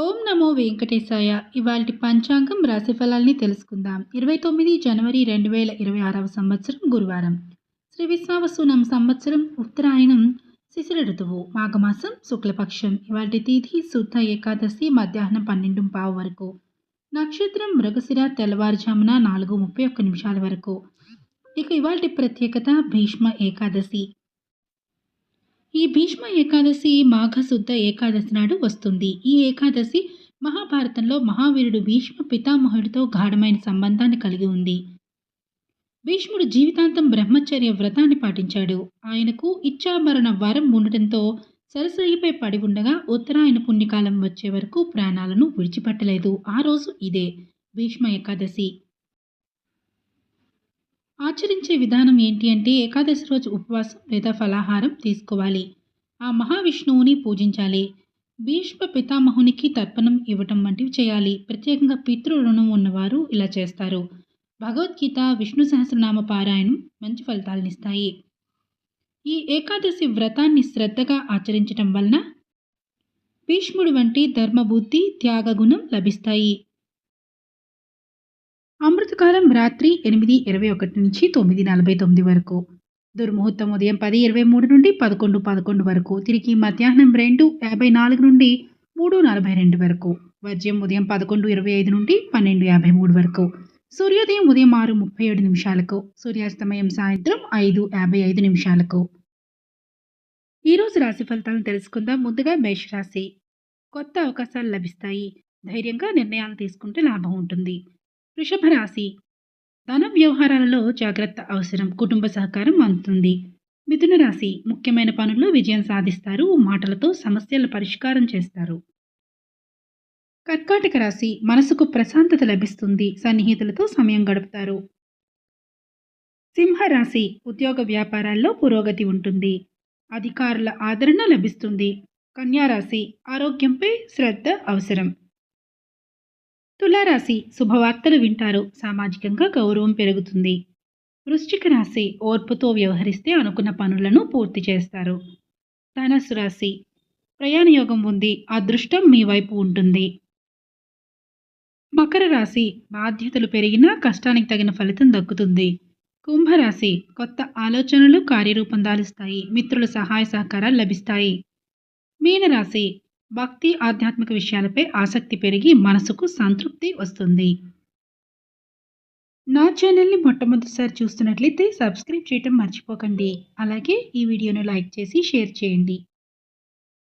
ఓం నమో వెంకటేశాయ. ఇవాల్టి పంచాంగం రాశి ఫలాల్ని తెలుసుకుందాం. ఇరవై తొమ్మిది జనవరి రెండు వేల ఇరవై ఆరవ సంవత్సరం గురువారం. శ్రీ విశ్వావసునం సంవత్సరం ఉత్తరాయణం శిశిర ఋతువు మాఘమాసం శుక్లపక్షం. ఇవాల్టి తిథి శుద్ధ ఏకాదశి మధ్యాహ్నం పన్నెండు పావు వరకు. నక్షత్రం మృగశిర తెల్లవారుజామున నాలుగు ముప్పై ఒక్క నిమిషాల వరకు. ఇక ఇవాల్టి ప్రత్యేకత భీష్మ ఏకాదశి. ఈ భీష్మ ఏకాదశి మాఘశుద్ధ ఏకాదశి నాడు వస్తుంది. ఈ ఏకాదశి మహాభారతంలో మహావీరుడు భీష్మ పితామహుడితో గాఢమైన సంబంధాన్ని కలిగి ఉంది. భీష్ముడు జీవితాంతం బ్రహ్మచర్య వ్రతాన్ని పాటించాడు. ఆయనకు ఇచ్చాభరణ వరం ఉండటంతో సరస్వతిపై పడి ఉండగా ఉత్తరాయణ పుణ్యకాలం వచ్చే వరకు ప్రాణాలను విడిచిపెట్టలేదు. ఆ రోజు ఇదే భీష్మ ఏకాదశి. ఆచరించే విధానం ఏంటి అంటే ఏకాదశి రోజు ఉపవాసం లేదా ఫలాహారం తీసుకోవాలి. ఆ మహావిష్ణువుని పూజించాలి. భీష్మ పితామహునికి తర్పణం ఇవ్వటం వంటివి చేయాలి. ప్రత్యేకంగా పితృణం ఉన్నవారు ఇలా చేస్తారు. భగవద్గీత విష్ణు సహస్రనామ పారాయణం మంచి ఫలితాలనిస్తాయి ఈ ఏకాదశి వ్రతాన్ని శ్రద్ధగా ఆచరించటం వలన భీష్ముడు వంటి ధర్మబుద్ధి త్యాగగుణం లభిస్తాయి. అమృతకాలం రాత్రి ఎనిమిది ఇరవై ఒకటి నుంచి తొమ్మిది నలభై తొమ్మిది వరకు. దుర్ముహూర్తం ఉదయం పది ఇరవై మూడు నుండి పదకొండు పదకొండు వరకు. తిరిగి మధ్యాహ్నం రెండు యాభై నాలుగు నుండి మూడు నలభై రెండు వరకు. వర్జ్యం ఉదయం పదకొండు ఇరవై ఐదు నుండి పన్నెండు యాభై మూడు వరకు. సూర్యోదయం ఉదయం ఆరు ముప్పై ఏడు నిమిషాలకు. సూర్యాస్తమయం సాయంత్రం ఐదు యాభై ఐదు నిమిషాలకు. ఈరోజు రాశి ఫలితాలను తెలుసుకుందాం. ముందుగా మేషరాశి. కొత్త అవకాశాలు లభిస్తాయి. ధైర్యంగా నిర్ణయాలు తీసుకుంటే లాభం ఉంటుంది. వృషభ రాశి ధన వ్యవహారాలలో జాగ్రత్త అవసరం కుటుంబ సహకారం అందుతుంది. మిథున రాశి ముఖ్యమైన పనుల్లో విజయం సాధిస్తారు మాటలతో సమస్యల పరిష్కారం చేస్తారు. కర్కాటక రాశి మనసుకు ప్రశాంతత లభిస్తుంది సన్నిహితులతో సమయం గడుపుతారు. సింహరాశి ఉద్యోగ వ్యాపారాల్లో పురోగతి ఉంటుంది. అధికారుల ఆదరణ లభిస్తుంది. కన్యారాశి ఆరోగ్యంపై శ్రద్ధ అవసరం. తులారాశి శుభవార్తలు వింటారు. సామాజికంగా గౌరవం పెరుగుతుంది. వృశ్చిక రాశి ఓర్పుతో వ్యవహరిస్తే అనుకున్న పనులను పూర్తి చేస్తారు. ధనస్సు రాశి ప్రయాణ యోగం ఉంది అదృష్టం మీ వైపు ఉంటుంది. మకర రాశి బాధ్యతలు పెరిగినా కష్టానికి తగిన ఫలితం దక్కుతుంది. కుంభరాశి కొత్త ఆలోచనలు కార్యరూపం దాలుస్తాయి మిత్రుల సహాయ సహకారాలు లభిస్తాయి. మీనరాశి భక్తి ఆధ్యాత్మిక విషయాలపై ఆసక్తి పెరిగి మనసుకు సంతృప్తి వస్తుంది. నా ఛానల్ని మొట్టమొదటిసారి చూస్తున్నట్లయితే సబ్స్క్రైబ్ చేయటం మర్చిపోకండి. అలాగే ఈ వీడియోను లైక్ చేసి షేర్ చేయండి.